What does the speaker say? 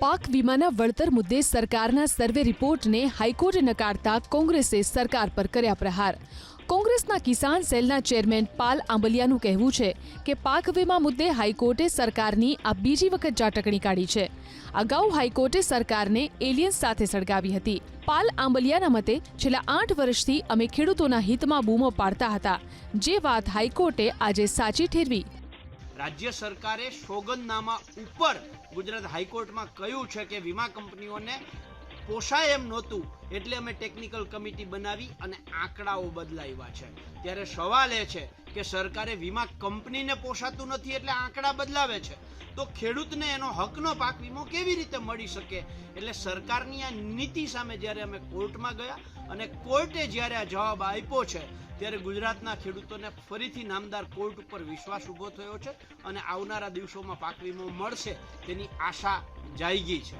પાક વીમાના વળતર મુદ્દે સરકારના સર્વે રિપોર્ટને હાઈકોર્ટે નકારતા કોંગ્રેસે સરકાર પર કર્યા પ્રહાર. કોંગ્રેસના કિસાન સેલના ચેરમેન પાલ આંબલિયાનું કહેવું છે કે પાક વીમા મુદ્દે હાઈકોર્ટે સરકારની આ બીજી વખત જાટકણી કાઢી છે. અગાઉ હાઈકોર્ટે સરકારને એલિયન્સ સાથે સળગાવી હતી. પાલ આંબલિયાના મતે છેલ્લા આઠ વર્ષથી અમે ખેડૂતોના હિતમાં બૂમો પાડતા હતા. જે વાત હાઈકોર્ટે આજે સાચી ઠેરવી. રાજ્ય સરકારે સોગંદનામા ઉપર ગુજરાત હાઈકોર્ટમાં કહ્યું છે કે વીમા કંપનીઓને પોસાય એમ નહોતું એટલે અમે ટેકનિકલ કમિટી બનાવી અને આંકડાઓ બદલાવ્યા છે. ત્યારે સવાલ એ છે કે સરકારે વીમા કંપનીને પોસાતું નથી એટલે આંકડા બદલાવે છે. તો ખેડૂતને એનો હકનો પાક વીમો કેવી રીતે મળી શકે? એટલે સરકારની આ નીતિ સામે જ્યારે અમે કોર્ટમાં ગયા અને કોર્ટે જ્યારે આ જવાબ આપ્યો છે ત્યારે ગુજરાતના ખેડૂતોને ફરીથી નામદાર કોર્ટ ઉપર વિશ્વાસ ઊભો થયો છે અને આવનારા દિવસોમાં પાક વીમો મળશે તેની આશા જાગી છે.